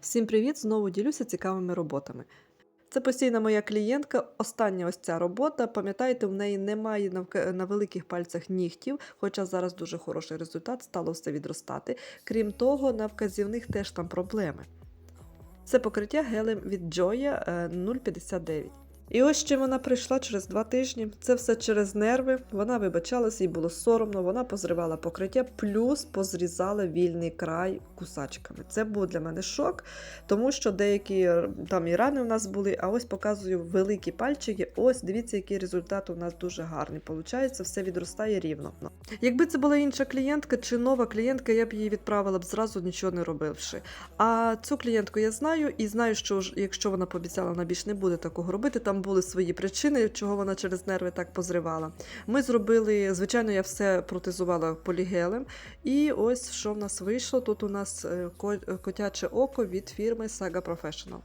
Всім привіт! Знову ділюся цікавими роботами. Це постійна моя клієнтка. Остання ось ця робота. Пам'ятаєте, в неї немає на, великих пальцях нігтів, хоча зараз дуже хороший результат, стало все відростати. Крім того, на вказівних теж там проблеми. Це покриття гелем від Joya е, 0,59. І ось чим вона прийшла через два тижні. Це все через нерви. Вона вибачалась, їй було соромно, вона позривала покриття, плюс позрізала вільний край кусачками. Це був для мене шок, тому що деякі там і рани у нас були, а ось показую великі пальчики. Ось дивіться, який результат у нас дуже гарний. Получається, все відростає рівно. Якби це була інша клієнтка чи нова клієнтка, я б її відправила б зразу нічого не робивши. А цю клієнтку я знаю і знаю, що якщо вона пообіцяла, вона більш не буде такого робити. Там були свої причини, чого вона через нерви так позривала. Ми зробили, звичайно, я все протезувала полігелем. І ось що в нас вийшло. Тут у нас е, котяче око від фірми Saga Professional.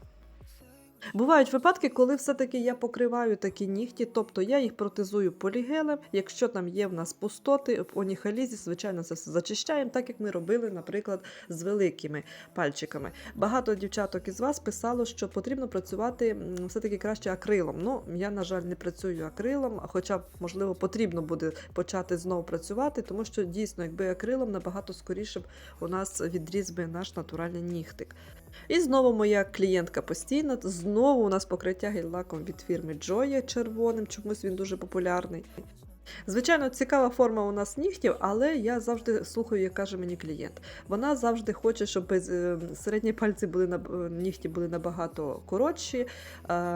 Бувають випадки, коли все-таки я покриваю такі нігті, тобто я їх протезую полігелем. Якщо там є в нас пустоти, в оніхалізі, звичайно, це все зачищаємо, так як ми робили, наприклад, з великими пальчиками. Багато дівчаток із вас писало, що потрібно працювати все-таки краще акрилом. Ну, я, на жаль, не працюю акрилом, хоча, можливо, потрібно буде почати знову працювати, тому що дійсно, якби акрилом набагато скоріше б у нас відріз би наш натуральний нігтик. І знову моя клієнтка постійна. У нас покриття гель-лаком від фірми Joya червоним, чомусь він дуже популярний. Звичайно, цікава форма у нас нігтів, але я завжди слухаю, як каже мені клієнт. Вона завжди хоче, щоб е, середні пальці були наб- е, нігті були набагато коротші,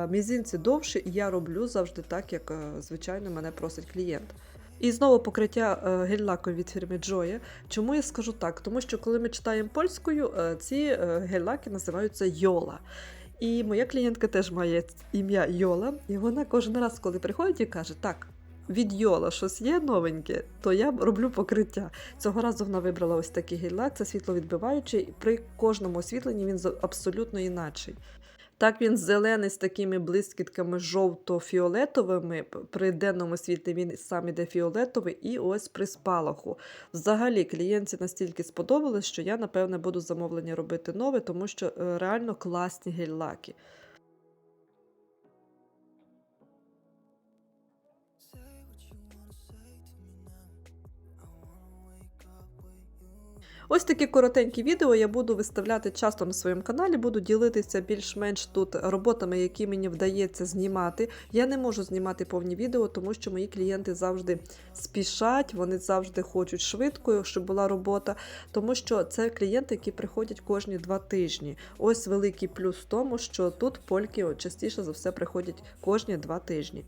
мізинці довші, і я роблю завжди так, як е, звичайно мене просить клієнт. І знову покриття е, гель-лаком від фірми Joya. Чому я скажу так? Тому що коли ми читаємо польською, е, ці е, гель-лаки називаються Йола. І моя клієнтка теж має ім'я Йола, і вона кожен раз, коли приходить і каже, так. Від Йола щось є новеньке, то я роблю покриття. Цього разу вона вибрала ось такий гель-лак, це світловідбиваючий. При кожному освітленні він абсолютно інакший. Так він зелений з такими блискітками жовто-фіолетовими. При денному світлі він сам іде фіолетовий, і ось при спалаху. Взагалі клієнтці настільки сподобалось, що я, напевне, буду замовлення робити нове, тому що е, реально класні гель-лаки. Ось такі коротенькі відео я буду виставляти часто на своєму каналі, буду ділитися більш-менш тут роботами, які мені вдається знімати. Я не можу знімати повні відео, тому що мої клієнти завжди спішать, вони завжди хочуть швидко, щоб була робота, тому що це клієнти, які приходять кожні два тижні. Ось великий плюс в тому, що тут польки частіше за все приходять кожні два тижні.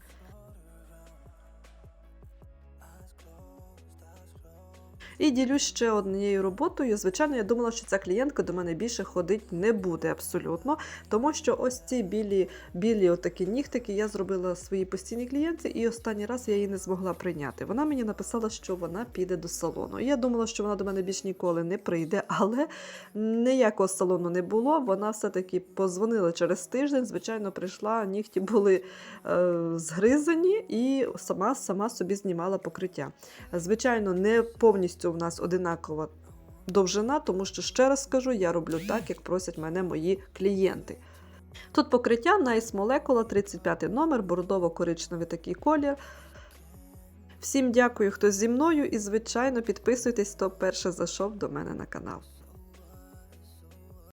І ділюсь ще однією роботою. Звичайно, я думала, що ця клієнтка до мене більше ходить не буде абсолютно, тому що ось ці білі, білі отакі нігтики я зробила своїй постійній клієнтці, і останній раз я її не змогла прийняти. Вона мені написала, що вона піде до салону. І я думала, що вона до мене більш ніколи не прийде, але ніякого салону не було. Вона все-таки позвонила через тиждень. Звичайно, прийшла, нігті були е, згризані, і сама, сама собі знімала покриття. Звичайно, не повністю в нас одинакова довжина, тому що, ще раз скажу, я роблю так, як просять мене мої клієнти. Тут покриття Nice Molecula, 35 номер, бордово-коричневий такий колір. Всім дякую, хто зі мною, і, звичайно, підписуйтесь, хто перше зайшов до мене на канал.